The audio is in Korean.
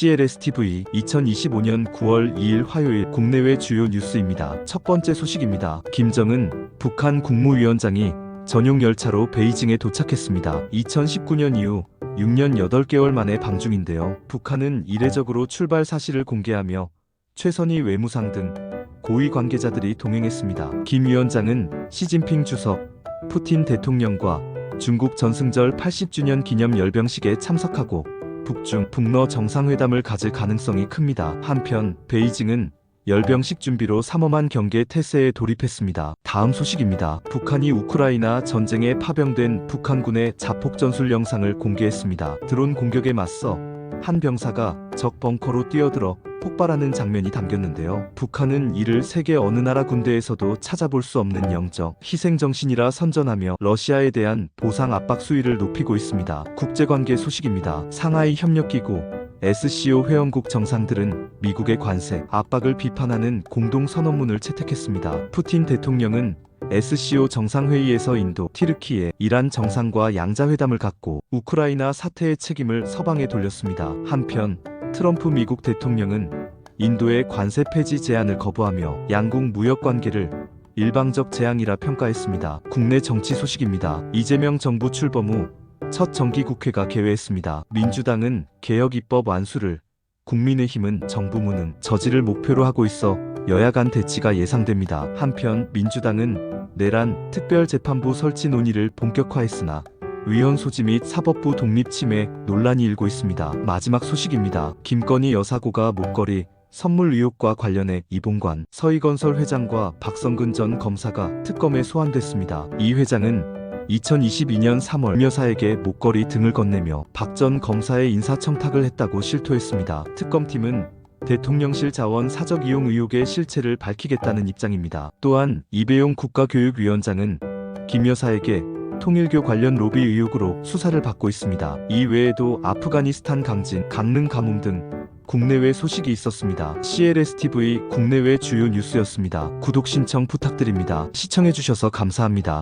CLSTV 2025년 9월 2일 화요일 국내외 주요 뉴스입니다. 첫 번째 소식입니다. 김정은 북한 국무위원장이 전용 열차로 베이징에 도착했습니다. 2019년 이후 6년 8개월 만에 방중인데요. 북한은 이례적으로 출발 사실을 공개하며 최선희 외무상 등 고위 관계자들이 동행했습니다. 김 위원장은 시진핑 주석, 푸틴 대통령과 중국 전승절 80주년 기념 열병식에 참석하고 북중 북러 정상회담을 가질 가능성이 큽니다. 한편 베이징은 열병식 준비로 삼엄한 경계 태세에 돌입했습니다. 다음 소식입니다. 북한이 우크라이나 전쟁에 파병된 북한군의 자폭 전술 영상을 공개했습니다. 드론 공격에 맞서 한 병사가 적 벙커로 뛰어들어 폭발하는 장면이 담겼는데요. 북한은 이를 세계 어느 나라 군대에서도 찾아볼 수 없는 영적 희생 정신이라 선전하며 러시아에 대한 보상 압박 수위를 높이고 있습니다. 국제관계 소식입니다. 상하이 협력기구 SCO 회원국 정상들은 미국의 관세 압박을 비판하는 공동 선언문을 채택했습니다. 푸틴 대통령은 SCO 정상회의에서 인도, 티르키예, 이란 정상과 양자회담을 갖고 우크라이나 사태의 책임을 서방에 돌렸습니다. 한편 트럼프 미국 대통령은 인도의 관세 폐지 제안을 거부하며 양국 무역 관계를 일방적 재앙이라 평가했습니다. 국내 정치 소식입니다. 이재명 정부 출범 후 첫 정기국회가 개회했습니다. 민주당은 개혁 입법 완수를, 국민의힘은 정부 무능 저지를 목표로 하고 있어 여야 간 대치가 예상됩니다. 한편 민주당은 내란 특별재판부 설치 논의를 본격화했으나 위헌 소지 및 사법부 독립 침해 논란이 일고 있습니다. 마지막 소식입니다. 김건희 여사고가 목걸이 선물 의혹과 관련해 이봉관 서희건설 회장과 박성근 전 검사가 특검에 소환됐습니다. 이 회장은 2022년 3월 임 여사에게 목걸이 등을 건네며 박 전 검사의 인사청탁을 했다고 실토했습니다. 특검팀은 대통령실 자원 사적 이용 의혹의 실체를 밝히겠다는 입장입니다. 또한 이배용 국가교육위원장은 김 여사에게 통일교 관련 로비 의혹으로 수사를 받고 있습니다. 이 외에도 아프가니스탄 강진, 강릉 가뭄 등 국내외 소식이 있었습니다. CLSTV 국내외 주요 뉴스였습니다. 구독 신청 부탁드립니다. 시청해주셔서 감사합니다.